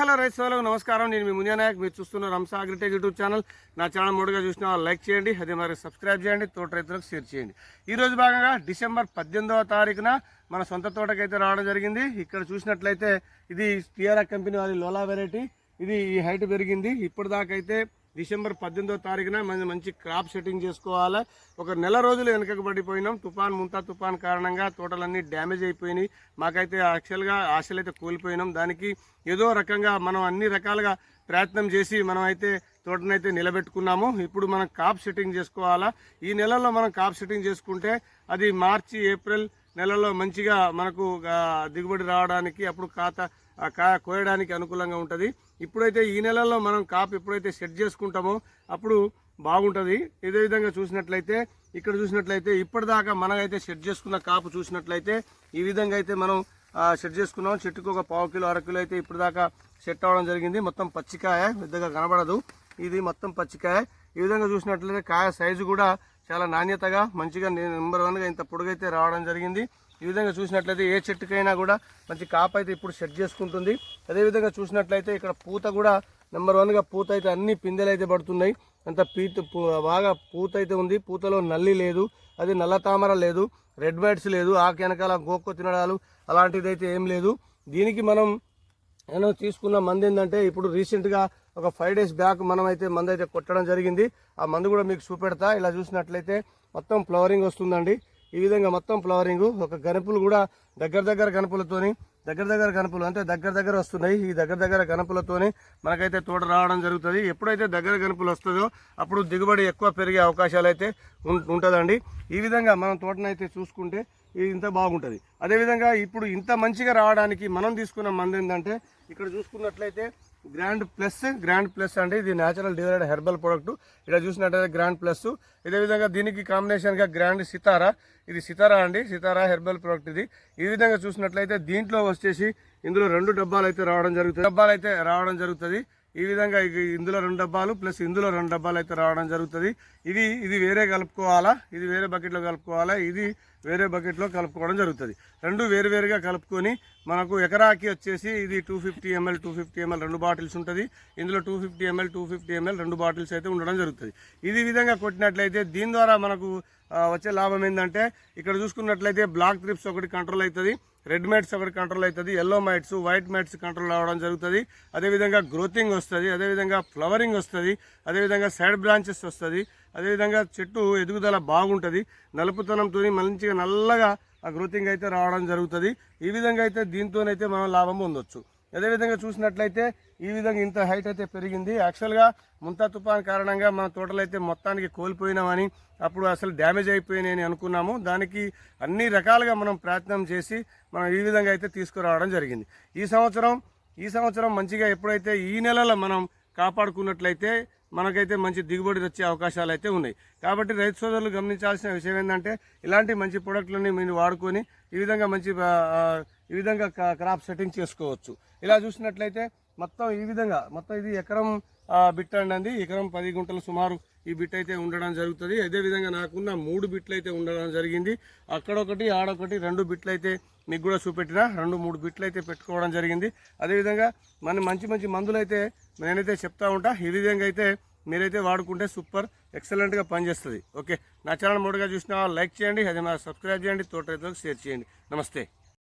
Hello రైతు సోదరులకు నమస్కారం. నేను మీ ముందే నాయక్. మీరు చూస్తున్న రంసా అగ్రిటెక్ యూట్యూబ్ ఛానల్. నా ఛానల్ మూడుగా చూసిన వాళ్ళు లైక్ చేయండి అదే మరి సబ్స్క్రైబ్ చేయండి తోట రైతులకు షేర్ చేయండి. ఈ రోజు భాగంగా డిసెంబర్ పద్దెనిమిదవ తారీఖున మన సొంత తోటకైతే రావడం జరిగింది. ఇక్కడ చూసినట్లయితే ఇది టిఆర్ఆర్ కంపెనీ వారి లోలా వెరైటీ. ఇది ఈ హైట్ పెరిగింది. ఇప్పుడు దాకైతే డిసెంబర్ పద్దెనిమిదో తారీఖున మనం మంచి క్రాప్ సెట్టింగ్ చేసుకోవాలి. ఒక నెల రోజులు వెనకకు పడిపోయినాం. తుఫాన్ ముంతా తుఫాన్ కారణంగా తోటలన్నీ డ్యామేజ్ అయిపోయినాయి. మాకైతే యాక్చువల్గా ఆశలు అయితే కోల్పోయినాం. దానికి ఏదో రకంగా మనం అన్ని రకాలుగా ప్రయత్నం చేసి మనం అయితే తోటనైతే నిలబెట్టుకున్నాము. ఇప్పుడు మనం కాప్ సెట్టింగ్ చేసుకోవాలా? ఈ నెలలో మనం కాప్ సెట్టింగ్ చేసుకుంటే అది మార్చి ఏప్రిల్ నెలలో మంచిగా మనకు దిగుబడి రావడానికి అప్పుడు ఖాతా కోయడానికి అనుకూలంగా ఉంటుంది. ఇప్పుడైతే ఈ నెలలో మనం కాపు ఎప్పుడైతే సెట్ చేసుకుంటామో అప్పుడు బాగుంటుంది. ఇదే విధంగా చూసినట్లయితే ఇక్కడ చూసినట్లయితే ఇప్పటిదాకా మనమైతే సెట్ చేసుకున్న కాపు చూసినట్లయితే ఈ విధంగా అయితే మనం సెట్ చేసుకున్నాం. చెట్టుకు ఒక పావు కిలో అర కిలో అయితే ఇప్పటిదాకా సెట్ అవ్వడం జరిగింది. మొత్తం పచ్చికాయ పెద్దగా కనబడదు. ఇది మొత్తం పచ్చికాయ. ఈ విధంగా చూసినట్లయితే కాయ సైజు కూడా చాలా నాణ్యతగా మంచిగా నెంబర్ వన్గా ఇంత పొడుగైతే రావడం జరిగింది. ఈ విధంగా చూసినట్లయితే ఏ చెట్టుకైనా కూడా మంచి కాపు అయితే ఇప్పుడు సెట్ చేసుకుంటుంది. అదేవిధంగా చూసినట్లయితే ఇక్కడ పూత కూడా నెంబర్ వన్గా పూత అయితే అన్ని పిందెలు అయితే పడుతున్నాయి. అంత పీత పూ- బాగా పూత అయితే ఉంది. పూతలో నల్లి లేదు. అది నల్ల తామర లేదు. రెడ్ బైట్స్ లేదు. ఆకు వెనకాల గోక్కు తినడాలు అలాంటిది అయితే ఏం లేదు. దీనికి మనం నేను తీసుకున్న మంది ఏంటంటే ఇప్పుడు రీసెంట్గా ఒక ఫైవ్ డేస్ బ్యాక్ మనం అయితే మందు అయితే కొట్టడం జరిగింది. ఆ మందు కూడా మీకు చూపెడతా. ఇలా చూసినట్లయితే మొత్తం ఫ్లవరింగ్ వస్తుందండి. ఈ విధంగా మొత్తం ఫ్లవరింగ్ ఒక గనుపులు కూడా దగ్గర దగ్గర గనుపులతోని దగ్గర దగ్గర గనుపులు అంటే దగ్గర దగ్గర వస్తున్నాయి. ఈ దగ్గర దగ్గర గనుపులతోని మనకైతే తోట రావడం జరుగుతుంది. ఎప్పుడైతే దగ్గర గనుపులు వస్తుందో అప్పుడు దిగుబడి ఎక్కువ పెరిగే అవకాశాలు అయితే ఉంటుందండి. ఈ విధంగా మనం తోటనైతే చూసుకుంటే ఇంత బాగుంటుంది. అదేవిధంగా ఇప్పుడు ఇంత మంచిగా రావడానికి మనం తీసుకున్న మంది ఏంటంటే ఇక్కడ చూసుకున్నట్లయితే గ్రాండ్ ప్లస్ గ్రాండ్ ప్లస్ అంటే ఇది న్యాచురల్ డివైడ్ హెర్బల్ ప్రోడక్ట్ ఇక్కడ చూసినట్లయితే గ్రాండ్ ప్లస్ ఇదేవిధంగా దీనికి కాంబినేషన్గా గ్రాండ్ సితారా ఇది సితారా అండి సితారా హెర్బల్ ప్రొడక్ట్ ఇది. ఈ విధంగా చూసినట్లయితే దీంట్లో వచ్చేసి ఇందులో రెండు డబ్బాలు అయితే రావడం జరుగుతుంది. డబ్బాలు అయితే రావడం జరుగుతుంది. ఈ విధంగా ఇందులో రెండు డబ్బాలు ప్లస్ ఇందులో రెండు డబ్బాలు అయితే రావడం జరుగుతుంది. ఇది ఇది వేరే కలుపుకోవాలా? ఇది వేరే బకెట్లో కలుపుకోవాలా? ఇది వేరే బకెట్లో కలుపుకోవడం జరుగుతుంది. రెండు వేరు వేరుగా కలుపుకొని మనకు ఎకరాకి వచ్చేసి ఇది two fifty ML two fifty ML రెండు బాటిల్స్ ఉంటుంది. ఇందులో two fifty ML two fifty ML రెండు బాటిల్స్ అయితే ఉండడం జరుగుతుంది. ఇది విధంగా కొట్టినట్లయితే దీని ద్వారా మనకు వచ్చే లాభం ఏంటంటే ఇక్కడ చూసుకున్నట్లయితే బ్లాక్ ట్రిప్స్ ఒకటి కంట్రోల్ అవుతుంది. రెడ్ మైట్స్ ఒకటి కంట్రోల్ అవుతుంది? Yellow mites white mites control అవ్వడం జరుగుతుంది. అదేవిధంగా గ్రోతింగ్ వస్తుంది అదేవిధంగా ఫ్లవరింగ్ వస్తుంది అదేవిధంగా సైడ్ బ్రాంచెస్ వస్తుంది అదేవిధంగా చెట్టు ఎదుగుదల బాగుంటుంది. నలుపుతనంతో మంచిగా నల్లగా ఆ గ్రోతింగ్ అయితే రావడం జరుగుతుంది. ఈ విధంగా అయితే దీంతోనైతే మనం లాభం పొందొచ్చు. అదేవిధంగా చూసినట్లయితే ఈ విధంగా ఇంత హైట్ అయితే పెరిగింది. యాక్చువల్గా ముంతా తుఫాన్ కారణంగా మన తోటలు అయితే మొత్తానికి కోల్పోయినామని అప్పుడు అసలు డ్యామేజ్ అయిపోయినాయని అనుకున్నాము. దానికి అన్ని రకాలుగా మనం ప్రయత్నం చేసి మనం ఈ విధంగా అయితే తీసుకురావడం జరిగింది. ఈ సంవత్సరం ఈ సంవత్సరం మంచిగా ఎప్పుడైతే ఈ నెలలో మనం కాపాడుకున్నట్లయితే మనకైతే మంచి దిగుబడి వచ్చే అవకాశాలు అయితే ఉన్నాయి. కాబట్టి రైతు సోదరులు గమనించాల్సిన విషయం ఏంటంటే ఇలాంటి మంచి ప్రొడక్ట్లని మీరు వాడుకొని ఈ విధంగా మంచి ఈ విధంగా క్రాప్ సెట్టింగ్ చేసుకోవచ్చు. ఇలా చూసినట్లయితే మొత్తం ఈ విధంగా మొత్తం ఇది ఎకరం బిట్ అండి ఎకరం పది గుంటలు సుమారు ఈ బిట్ అయితే ఉండడం జరుగుతుంది. అదేవిధంగా నాకున్న మూడు బిట్లు అయితే ఉండడం జరిగింది. అక్కడొకటి ఆడొకటి రెండు బిట్లు అయితే మీకు కూడా చూపెట్టిన రెండు మూడు బిట్లు అయితే పెట్టుకోవడం జరిగింది. అదేవిధంగా మన మంచి మంచి మందులు అయితే నేనైతే చెప్తా ఉంటా. ఈ విధంగా అయితే మీరైతే వాడుకుంటే సూపర్ ఎక్సలెంట్గా పనిచేస్తుంది. ఓకే. నా ఛానల్ మూడుగా చూసిన లైక్ చేయండి అదే మా సబ్స్క్రైబ్ చేయండి తోట రైతులకు షేర్ చేయండి. నమస్తే.